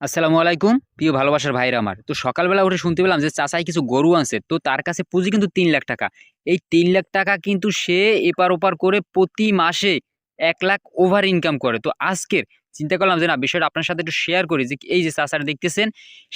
আসসালামু আলাইকুম। প্রিয় ভালোবাসার ভাইরা আমার, তো সকালবেলা উঠে শুনতে পেলাম যে চাচাই কিছু গরু আনছে, তো তার কাছে পুঁজি কিন্তু তিন লাখ টাকা। এই তিন লাখ টাকা কিন্তু সে এপার ওপার করে প্রতি মাসে এক লাখ ওভার ইনকাম করে। তো আজকের চিন্তা করলাম যে না, বিষয়টা আপনার সাথে একটু শেয়ার করি যে এই যে চাচারা দেখতেছেন,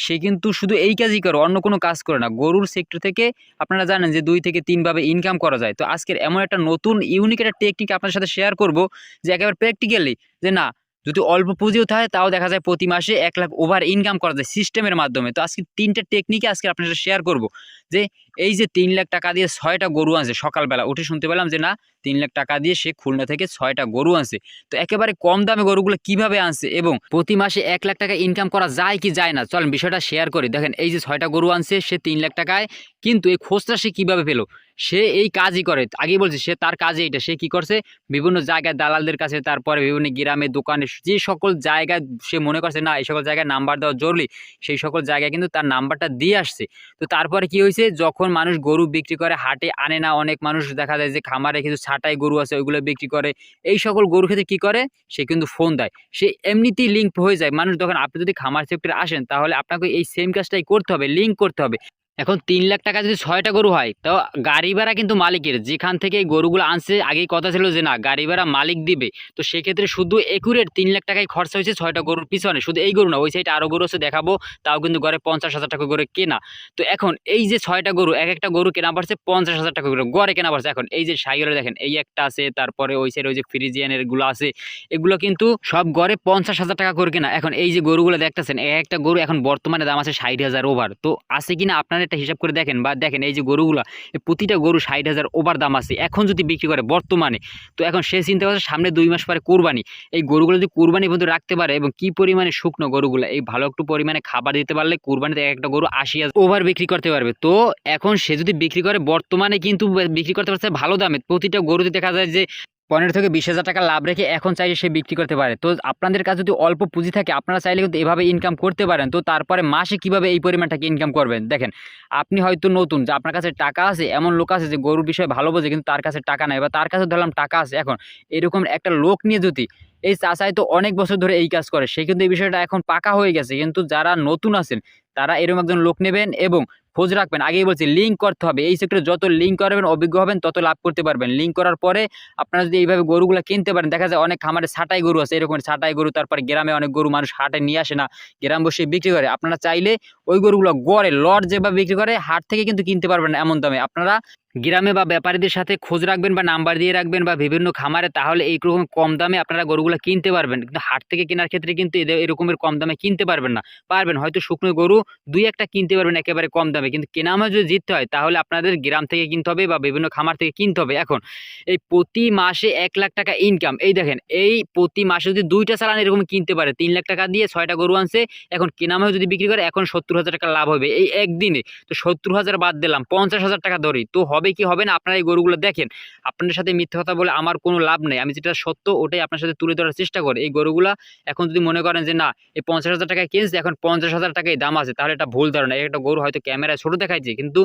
সে কিন্তু শুধু এই কাজই করে, অন্য কোনো কাজ করে না। গরুর সেক্টর থেকে আপনারা জানেন যে দুই থেকে তিনভাবে ইনকাম করা যায়। তো আজকের এমন একটা নতুন ইউনিক একটা টেকনিক আপনার সাথে শেয়ার করব যে একেবারে প্র্যাকটিক্যালি যে না যদি অল্প পুঁজিও থাকে, তাও দেখা যায় প্রতি মাসে এক লাখ ওভার ইনকাম করা যায় সিস্টেমের মাধ্যমে। তো আজকে তিনটা টেকনিকে আজকে আপনার শেয়ার করব। যে এই যে তিন লাখ টাকা দিয়ে ছয়টা গরু আনছে সকালবেলা, উঠে শুনতে পেলাম যে না, তিন লাখ টাকা দিয়ে সে খুলনা থেকে ছয়টা গরু আনছে। তো একেবারে কম দামে গরুগুলো কীভাবে আনছে এবং প্রতি মাসে এক লাখ টাকা ইনকাম করা যায় কি যায় না? চলেন বিষয়টা শেয়ার করি। দেখেন, এই যে ছয়টা গরু আনছে, সে তিন লাখ টাকায়, কিন্তু এই খোঁজটা সে কীভাবে পেল? সে এই কাজই করে। আগেই বলছি, সে তার কাজে এটা, সে কি করছে? বিভিন্ন জায়গায় দালালদের কাছে, তারপরে বিভিন্ন গ্রামে, দোকানে, যে সকল জায়গায় সে মনে করছে, না, এই সকল জায়গায় নাম্বার দেওয়া জরুরি। সেই সকল জায়গায় কিন্তু তার নাম্বারটা দিয়ে আসছে। তো তারপরে কি হয়েছে? যখন মানুষ গরু বিক্রি করে, হাটে আনে না, অনেক মানুষ দেখা যায় যে খামারে কিন্তু ছাটাই গরু আছে, ওইগুলো বিক্রি করে। এই সকল গরু ক্ষেত্রে কী করে? সে কিন্তু ফোন দেয়। সে এমনিতেই লিঙ্ক হয়ে যায়। মানুষ যখন, আপনি যদি খামার সেক্টরে আসেন, তাহলে আপনাকে এই সেম কাজটাই করতে হবে লিঙ্ক করতে হবে। এখন তিন লাখ টাকা যদি ছয়টা গরু হয়, তো গাড়ি ভাড়া কিন্তু মালিকের। যেখান থেকে এই গরুগুলো আনছে, আগেই কথা ছিল যে না, গাড়ি ভাড়া মালিক দিবে। তো সেক্ষেত্রে শুধু একুরেট তিন লাখ টাকায় খরচা হয়েছে ছয়টা গরুর পিছনে। শুধু এই গরু না, ওই সাইডে আরও গরু আছে দেখাবো, তাও কিন্তু ঘরে পঞ্চাশ হাজার টাকা করে কেনা। তো এখন এই যে ছয়টা গরু, এক একটা গরু কেনা পড়ছে পঞ্চাশ হাজার টাকা করে, গড়ে কেনা পড়ছে এখন এই যে সাইকেলে দেখেন, এই একটা আছে, তারপরে ওই সাইডে ওই যে ফ্রিজিয়ানেরগুলো আছে, এগুলো কিন্তু সব গড়ে পঞ্চাশ হাজার টাকা করে কেনা। এখন এই যে গরুগুলো দেখতেছেন, এক একটা গরু এখন বর্তমানে দাম আছে ষাট হাজার ওভার তো আছে কিনা আপনারা একটা হিসাব করে দেখেন বা দেখেন এই যে গরুগুলো প্রতিটা গরু ষাট হাজার ওভার দাম আছে। এখন যদি বিক্রি করে বর্তমানে, তো এখন সে চিন্তা করছে সামনে দুই মাস পরে কোরবানি। এই গরুগুলো যদি কোরবানি পর্যন্ত রাখতে পারে এবং কি পরিমাণে শুকনো গরুগুলো, এই ভালো একটু পরিমাণে খাবার দিতে পারলে কোরবানিতে এক একটা গরু আশি হাজার ওভার বিক্রি করতে পারবে। তো এখন সে যদি বিক্রি করে, বর্তমানে কিন্তু বিক্রি করতে পারছে ভালো দামে। প্রতিটা গরুতে দেখা যায় যে পনেরো থেকে বিশ হাজার টাকা লাভ রেখে এখন চাইলে সে বিক্রি করতে পারে। তো আপনাদের কাছে যদি অল্প পুঁজি থাকে, আপনারা চাইলে কিন্তু এভাবে ইনকাম করতে পারেন। তো তারপরে মাসে কীভাবে এই পরিমাণটাকে ইনকাম করবেন? দেখেন, আপনি হয়তো নতুন, যে আপনার কাছে টাকা আছে, এমন লোক আছে যে গরুর বিষয়ে ভালো বোঝে, কিন্তু তার কাছে টাকা নাই বা তার কাছে ধরলাম টাকা আছে এখন। এরকম একটা লোক নিয়ে যদি, এই চাচাই তো অনেক বছর ধরে এই কাজ করে, সে কিন্তু এই বিষয়টা এখন পাকা হয়ে গেছে। কিন্তু যারা নতুন আছেন তারা এরকম একজন লোক নেবেন এবং খোঁজ রাখবেন। আগেই বলছি লিঙ্ক করতে হবে। এই সেক্টরে যত লিঙ্ক করবেন, অভিজ্ঞ হবেন, তত লাভ করতে পারবেন। লিঙ্ক করার পরে আপনারা যদি এইভাবে গরুগুলো কিনতে পারেন, দেখা যায় অনেক খামারে ছাটাই গরু আছে, এরকম ছাটাই গরু, তারপরে গ্রামে অনেক গরু মানুষ হাটে নিয়ে আসে না, গ্রাম বসে বিক্রি করে। আপনারা চাইলে ওই গরুগুলো গড়ে, লট যেভাবে বিক্রি করে, হাট থেকে কিন্তু কিনতে পারবেন এমন দামে। আপনারা গ্রামে বা ব্যাপারীদের সাথে খোঁজ রাখবেন বা নাম্বার দিয়ে রাখবেন বা বিভিন্ন খামারে, তাহলে এইরকম কম দামে আপনারা গরুগুলো কিনতে পারবেন। কিন্তু হাট থেকে কেনার ক্ষেত্রে কিন্তু এরকমের কম দামে কিনতে পারবেন না। পারবেন, হয়তো শুকনো গরু দুই একটা কিনতে পারবেন একেবারে কম দামে। কিন্তু কেনা আমার যদি জিততে হয়, তাহলে আপনাদের গ্রাম থেকে কিনতে হবে বা বিভিন্ন খামার থেকে কিনতে হবে। এখন, এই প্রতি মাসে এক লাখ টাকা ইনকাম এই দেখেন, এই প্রতি মাসে যদি দুইটা চালান এরকম কিনতে পারে, তিন লাখ টাকা দিয়ে ছয়টা গরু আনছে, এখন কেনামে যদি বিক্রি করে, এখন সত্তর হাজার টাকা লাভ হবে। এই একদিনে, তো সত্তর হাজার বাদ দিলাম, পঞ্চাশ হাজার টাকা ধরি, তো হবে কি হবে না? আপনারা এই গরুগুলো দেখেন, আপনাদের সাথে মিথ্যে কথা বলে আমার কোনো লাভ নেই। আমি যেটা সত্য, ওটাই আপনার সাথে তুলে ধরার চেষ্টা করি। এই গরুগুলা, এখন যদি মনে করেন যে না, এই পঞ্চাশ হাজার টাকায় কিনছে, এখন পঞ্চাশ হাজার টাকায় দাম আছে। তাহলে এটা ভুল ধারণা। একটা গরু হয়তো ক্যামেরায় ছোট দেখাইছে, কিন্তু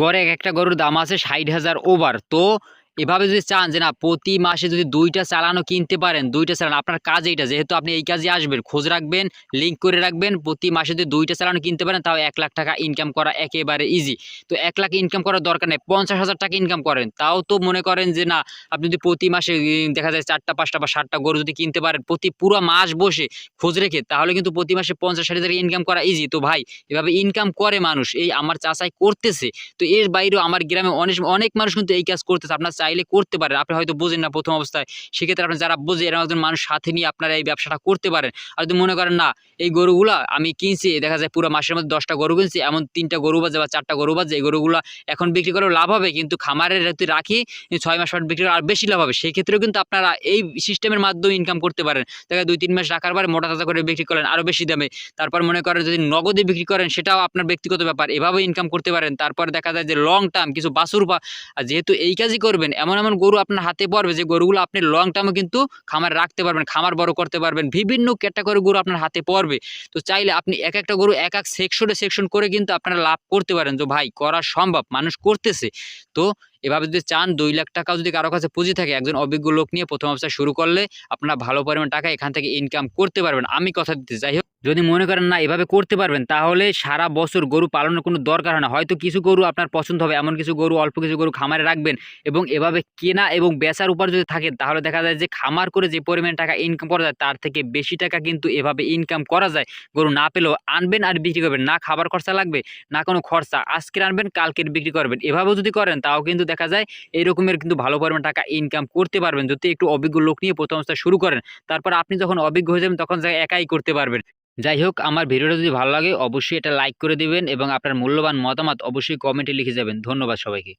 গড়ে এক একটা গরুর দাম আছে ষাট হাজার ওভার তো এভাবে যদি চান যে না, প্রতি মাসে যদি দুইটা চালানো কিনতে পারেন, দুইটা চালান, আপনার কাজ এইটা, যেহেতু আপনি এই কাজে আসবেন, খোঁজ রাখবেন লিঙ্ক করে রাখবেন, প্রতি মাসে যদি দুইটা চালানো কিনতে পারেন, তাও এক লাখ টাকা ইনকাম করা একেবারে ইজি তো এক লাখ ইনকাম করার দরকার নেই, পঞ্চাশ হাজার টাকা ইনকাম করেন, তাও তো মনে করেন যে না, আপনি যদি প্রতি মাসে দেখা যায় চারটা, পাঁচটা বা ষাটটা গরু যদি কিনতে পারেন, প্রতি পুরো মাস বসে খোঁজ রেখে, তাহলে কিন্তু প্রতি মাসে পঞ্চাশ, ষাট হাজার ইনকাম করা ইজি তো ভাই, এভাবে ইনকাম করে মানুষ, এই আমার চাচাই করতেছে। তো এর বাইরেও আমার গ্রামে অনেক অনেক মানুষ কিন্তু এই কাজ করতেছে। আপনার চাইলে করতে পারেন। আপনি হয়তো বোঝেন না প্রথম অবস্থায়। সেক্ষেত্রে আপনি যারা বোঝে এরকম একজন মানুষ সাথে নিয়ে আপনারা এই ব্যবসাটা করতে পারেন। আর যদি মনে করেন, না, এই গরুগুলো আমি কিনছি, দেখা যায় পুরো মাসের মধ্যে দশটা গরু কিনছি, এমন তিনটা গরু বাজে বা চারটা গরু বাজে, এই গরুগুলো এখন বিক্রি করেও লাভ হবে, কিন্তু খামারের যদি রাখি ছয় মাস পর বিক্রি করে আর বেশি লাভ হবে। সেক্ষেত্রেও কিন্তু আপনারা এই সিস্টেমের মাধ্যমে ইনকাম করতে পারেন। দেখা দুই, তিন মাস রাখার পরে মোটা তাজা করে বিক্রি করেন আরও বেশি দামে। তারপর মনে করেন যদি নগদে বিক্রি করেন, সেটাও আপনার ব্যক্তিগত ব্যাপার। এভাবে ইনকাম করতে পারেন। তারপর দেখা যায় যে লং টার্ম কিছু বাছুর বা যেহেতু এই কাজই করবেন এমন এমন গরু আপনার হাতে পড়বে যে গরুগুলো আপনি লং টার্মে কিন্তু খামার রাখতে পারবেন, খামার বড় করতে পারবেন, বিভিন্ন ক্যাটাগরি গরু আপনার হাতে পড়বে। তো চাইলে আপনি এক একটা গরু এক এক সেকশনে সেকশন করে কিন্তু আপনারা লাভ করতে পারেন। যে ভাই, করা সম্ভব, মানুষ করতেছে। তো এভাবে যদি চান, দুই লাখ টাকাও যদি কারও কাছে পুঁজি থাকে, একজন অভিজ্ঞ লোক নিয়ে প্রথম ব্যবসা শুরু করলে আপনারা ভালো পরিমাণ টাকা এখান থেকে ইনকাম করতে পারবেন। আমি কথা দিতে যাই হোক। যদি মনে করেন না এভাবে করতে পারবেন, তাহলে সারা বছর গরু পালনের কোনো দরকার হয় না। হয়তো কিছু গরু আপনার পছন্দ হবে, এমন কিছু গরু, অল্প কিছু গরু খামারে রাখবেন এবং এভাবে কেনা এবং বেচার উপর যদি থাকে, তাহলে দেখা যায় যে খামার করে যে পরিমাণ টাকা ইনকাম করা যায়, তার থেকে বেশি টাকা কিন্তু এভাবে ইনকাম করা যায়। গরু না পেলেও আনবেন আর বিক্রি করবেন। না খাবার খরচা লাগবে, না কোনো খরচা। আজকের আনবেন, কালকের বিক্রি করবেন। এভাবেও যদি করেন, তাও কিন্তু দেখা যায় এই রকমের কিন্তু ভালো পরিমাণ টাকা ইনকাম করতে পারবেন। যদি একটু অভিজ্ঞ লোক নিয়ে প্রথম শুরু করেন, তারপর আপনি যখন অভিজ্ঞ হয়ে যাবেন, তখন একাই করতে পারবেন। যাই হোক আমার ভিডিওটা যদি ভালো লাগে, অবশ্যই এটা লাইক করে দিবেন এবং আপনার মূল্যবান মতামত অবশ্যই কমেন্টে লিখে যাবেন। ধন্যবাদ সবাইকে।